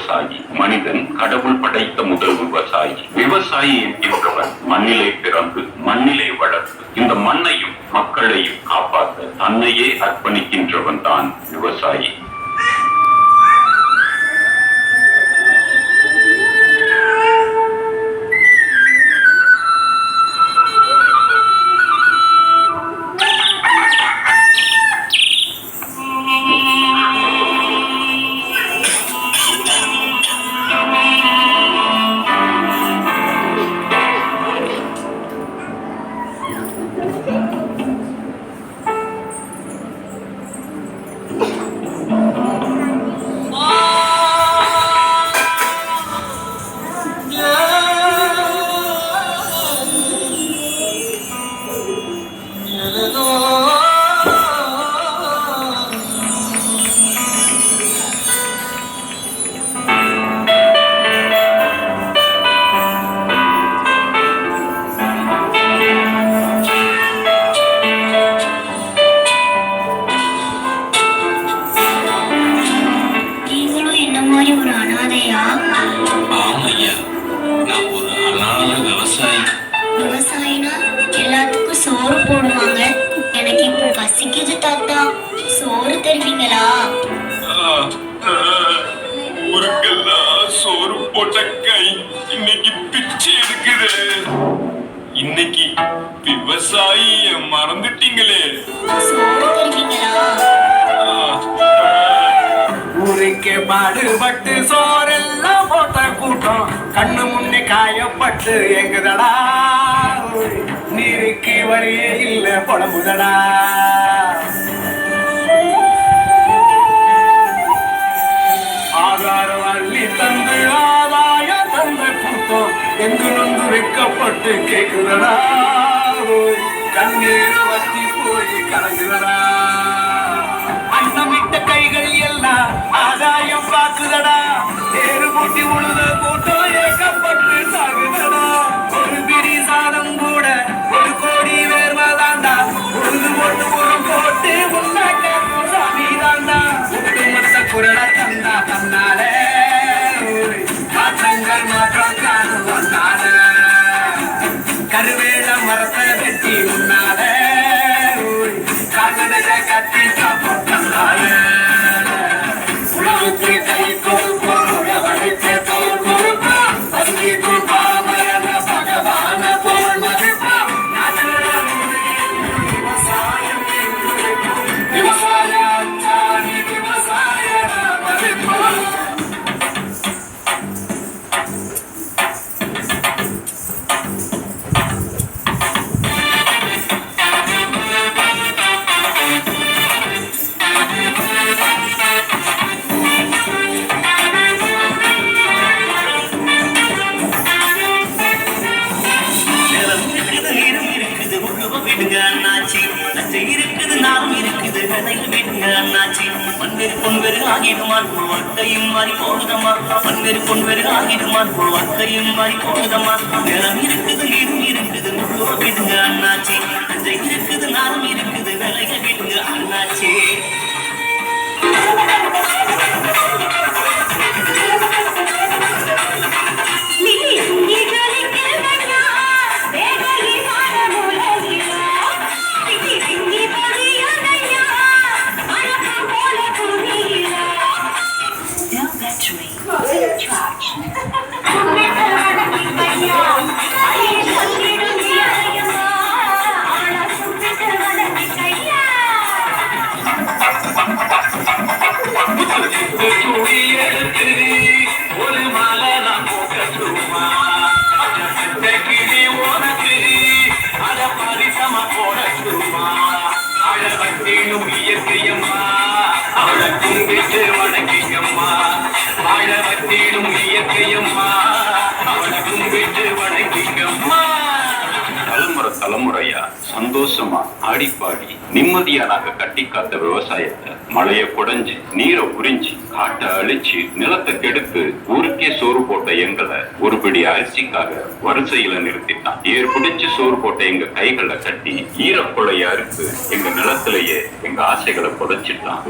விவசாயி மனிதன் கடவுள் படைத்த முதல் விவசாயி. விவசாயி என்கின்றவன் மண்ணிலே பிறந்து மண்ணிலே வளர்ந்து இந்த மண்ணையும் மக்களையும் காப்பாற்ற தன்னையே அர்ப்பணிக்கின்றவன் தான் விவசாயி. ஒரு அனாதையா ஆமையா நான் ஒரு அனாத விவசாயி. விவசாயினா எல்லாத்துக்கும் சோறு போடுவாங்க. எனக்கு இப்போ பசிக்குது தாத்தா. சோறு தருவீங்களா? ஊருக்கெல்லாம் சோறு போட்ட கை இன்னைக்கு பிச்சை எடுக்குது. இன்னைக்கு விவசாயிய மறந்துட்டீங்களே. சோறு தருவீங்களா. ஊருக்கே பாடுபட்டு சோறெல்லாம் போட்ட கூட்டம். கண்ணு முன்னே காயப்பட்டு எங்குதடா நீருக்கு வழியே இல்லை புலம்புதடா. ஆதாரம் அள்ளி தந்து ஆதாயம் தந்த கூட்டம் எங்கு நொந்து வைக்கப்பட்டு கேட்குதடா கண்ணீர் வத்தி போய் கலங்குதடா. ஆதாயம் பார்க்குதடா போட்டி உழுத கூட்டம் இருக்குது விதையில் விடுங்க அண்ணாச்சி மண்வெறி பொன்வெறி ஆகிடுமான் வாழ்க்கையும் மாறி போகுதம்மா மண்வெறி பொன்வெறி ஆகிடுமான் வாழ்க்கையும் மாறி போகுதம்மா நிலம் இருக்குது நீரும் இருக்குது விடுங்க அண்ணாச்சி நச்சை இருக்குது நாளும் இருக்குது விதையில் விடுங்க அண்ணாச்சி ஆடிப்பாடி ஆடி நிம்மதியா நாங்க கட்டி காத்த விவசாயத்தை மழைய குடைஞ்சு நீரை உறிஞ்சி காட்டை அழிச்சு நிலத்தை கெடுத்து ஊருக்கே சோறு போட்ட எங்களை ஒரு பிடி அரிசிக்காக வரிசையில நிறுத்திட்டான். ஏர் பிடிச்சு சோறு போட்ட எங்க கைகளை கட்டி ஈரக்குழையா இருக்கு எங்க நிலத்திலேயே எங்க ஆசைகளை புதைச்சிட்டான்.